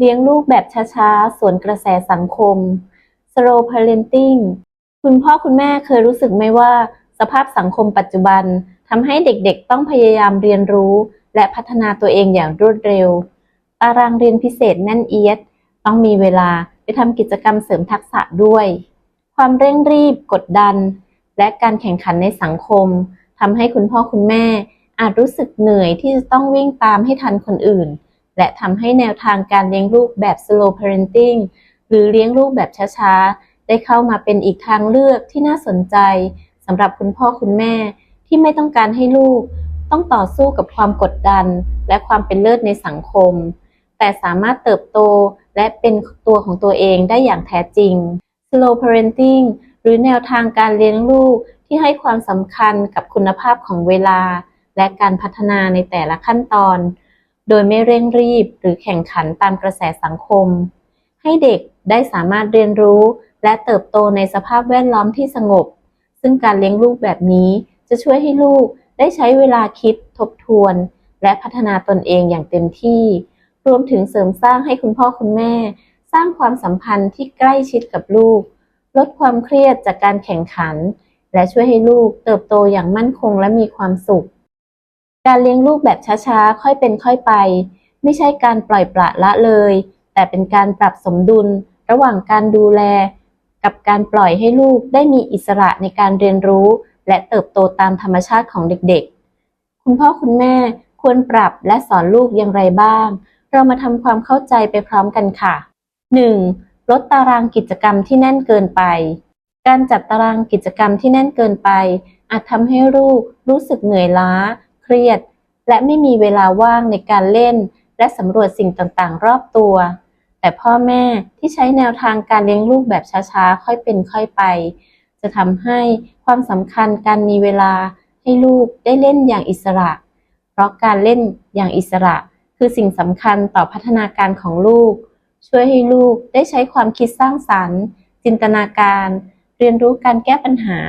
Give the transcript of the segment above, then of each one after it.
เลี้ยงลูกแบบช้าๆ สวนกระแสสังคม slow parenting คุณพ่อคุณแม่เคยรู้สึกไหมว่า สภาพสังคมปัจจุบันทำให้เด็กๆ ต้องพยายามเรียนรู้ และพัฒนาตัวเองอย่างรวดเร็ว ตารางเรียนพิเศษแน่นเอียด ต้องมีเวลาไปทำกิจกรรมเสริมทักษะด้วย ความเร่งรีบกดดัน และการแข่งขันในสังคมทำให้คุณพ่อคุณแม่อาจรู้สึกเหนื่อยที่จะต้องวิ่งตามให้ทันคนอื่น และทำให้แนวทางการเลี้ยงลูกแบบ slow parenting หรือเลี้ยงลูกแบบช้าๆ ได้เข้ามาเป็นอีกทางเลือกที่น่าสนใจสำหรับคุณพ่อคุณแม่ที่ไม่ต้องการให้ลูก ต้องต่อสู้กับความกดดัน และความเป็นเลิศในสังคม แต่สามารถเติบโตและเป็นตัวของตัวเองได้อย่างแท้จริง slow parenting หรือแนวทางการเลี้ยงลูกที่ให้ความสำคัญกับคุณภาพของเวลา และการพัฒนาในแต่ละขั้นตอน โดยไม่เร่งรีบหรือแข่งขันตามกระแสสังคม ให้เด็กได้สามารถเรียนรู้และเติบโตในสภาพแวดล้อมที่สงบ ซึ่งการเลี้ยงลูกแบบนี้จะช่วยให้ลูกได้ใช้เวลาคิดทบทวน และพัฒนาตนเองอย่างเต็มที่ รวมถึงเสริมสร้างให้คุณพ่อคุณแม่ สร้างความสัมพันธ์ที่ใกล้ชิดกับลูก ลดความเครียดจากการแข่งขัน และช่วยให้ลูกเติบโตอย่างมั่นคงและมีความสุข การเลี้ยงลูกแบบช้าๆ ค่อยเป็นค่อยไป ไม่ใช่การปล่อยปละละเลย แต่เป็นการปรับสมดุลระหว่างการดูแล กับการปล่อยให้ลูกได้มีอิสระในการเรียนรู้ และเติบโตตามธรรมชาติของเด็กๆ คุณพ่อคุณแม่ควรปรับและสอนลูกอย่างไรบ้าง เรามาทำความเข้าใจไปพร้อมกันค่ะ 1. ลดตารางกิจกรรมที่แน่นเกินไป การจัดตารางกิจกรรมที่แน่นเกินไป อาจทำให้ลูกรู้สึกเหนื่อยล้า เครียด และไม่มีเวลาว่างในการเล่น และสำรวจสิ่งต่างๆ รอบตัว แต่พ่อแม่ที่ใช้แนวทางการเลี้ยงลูกแบบช้าๆ ค่อยเป็นค่อยไป จะทำให้ความสำคัญการมีเวลาให้ลูกได้เล่นอย่างอิสระ เพราะการเล่นอย่างอิสระ คือสิ่งสำคัญต่อพัฒนาการของลูก ช่วยให้ลูกได้ใช้ความคิดสร้างสรรค์ จินตนาการ เรียนรู้การแก้ปัญหา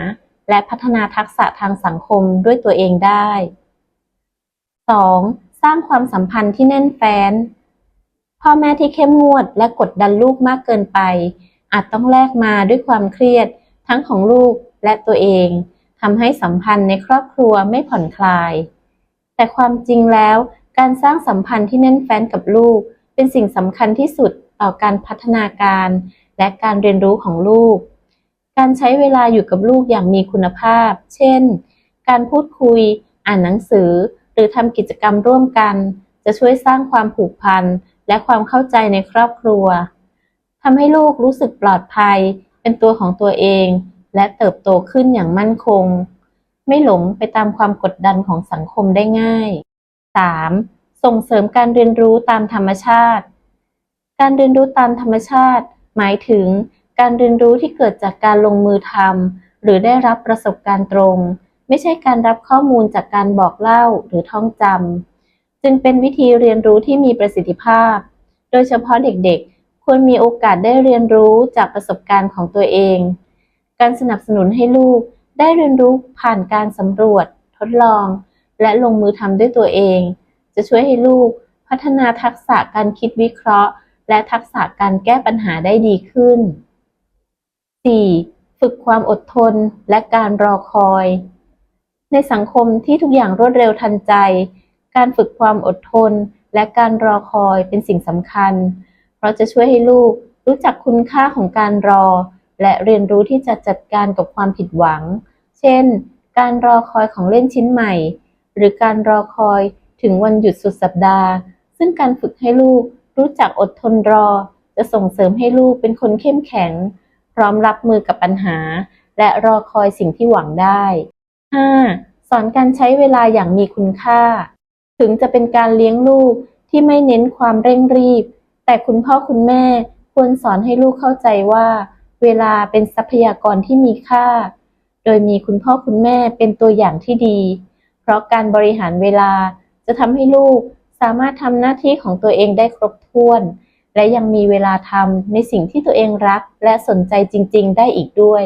และพัฒนาทักษะทางสังคมด้วยตัวเองได้ 2. สร้างความสัมพันธ์ที่แน่นแฟ้น พ่อแม่ที่เข้มงวดและกดดันลูกมากเกินไป อาจต้องแลกมาด้วยความเครียด ทั้งของลูกและตัวเองทำให้สัมพันธ์ในครอบครัวไม่ผ่อนคลาย แต่ความจริงแล้วการสร้างสัมพันธ์ที่แน่นแฟ้นกับลูก เป็นสิ่งสำคัญที่สุดต่อการพัฒนาการและการเรียนรู้ของลูก การใช้เวลาอยู่กับลูกอย่างมีคุณภาพ เช่น การพูดคุย อ่านหนังสือ หรือทำกิจกรรมร่วมกัน จะช่วยสร้างความผูกพันและความเข้าใจในครอบครัวทำให้ลูกรู้สึกปลอดภัย เป็นตัวของตัวเอง และเติบโตขึ้นอย่างมั่นคง ไม่หลงไปตามความกดดันของสังคมได้ง่าย 3. ส่งเสริมการเรียนรู้ตามธรรมชาติ การเรียนรู้ตามธรรมชาติ หมายถึงการเรียนรู้ที่เกิดจากการลงมือทำหรือได้รับประสบการณ์ตรง ไม่ใช่การรับข้อมูลจากการบอกเล่าหรือท่องจำจึงเป็นวิธีเรียนรู้ที่มีประสิทธิภาพ โดยเฉพาะเด็กๆ ควรมีโอกาสได้เรียนรู้จากประสบการณ์ของตัวเอง การสนับสนุนให้ลูกได้เรียนรู้ผ่านการสำรวจ ทดลอง และลงมือทำด้วยตัวเอง จะช่วยให้ลูกพัฒนาทักษะการคิดวิเคราะห์ และทักษะการแก้ปัญหาได้ดีขึ้น 4. ฝึกความอดทนและการรอคอย ในสังคมที่ทุกอย่างรวดเร็วทันใจ การฝึกความอดทน และการรอคอยเป็นสิ่งสำคัญ เพราะจะช่วยให้ลูกรู้จักคุณค่าของการรอ และเรียนรู้ที่จะจัดการกับความผิดหวัง เช่น การรอคอยของเล่นชิ้นใหม่ หรือการรอคอยถึงวันหยุดสุดสัปดาห์ ซึ่งการฝึกให้ลูกรู้จักอดทนรอ จะส่งเสริมให้ลูกเป็นคนเข้มแข็ง พร้อมรับมือกับปัญหา และรอคอยสิ่งที่หวังได้ 5. สอนการใช้เวลาอย่างมีคุณค่า ถึงจะเป็นการเลี้ยงลูกที่ไม่เน้นความเร่งรีบ แต่คุณพ่อคุณแม่ควรสอนให้ลูกเข้าใจว่า เวลาเป็นทรัพยากรที่มีค่า โดยมีคุณพ่อคุณแม่เป็นตัวอย่างที่ดี เพราะการบริหารเวลาจะทำให้ลูกสามารถทำหน้าที่ของตัวเองได้ครบถ้วน และยังมีเวลาทำในสิ่งที่ตัวเองรักและสนใจจริง ๆ ได้อีกด้วย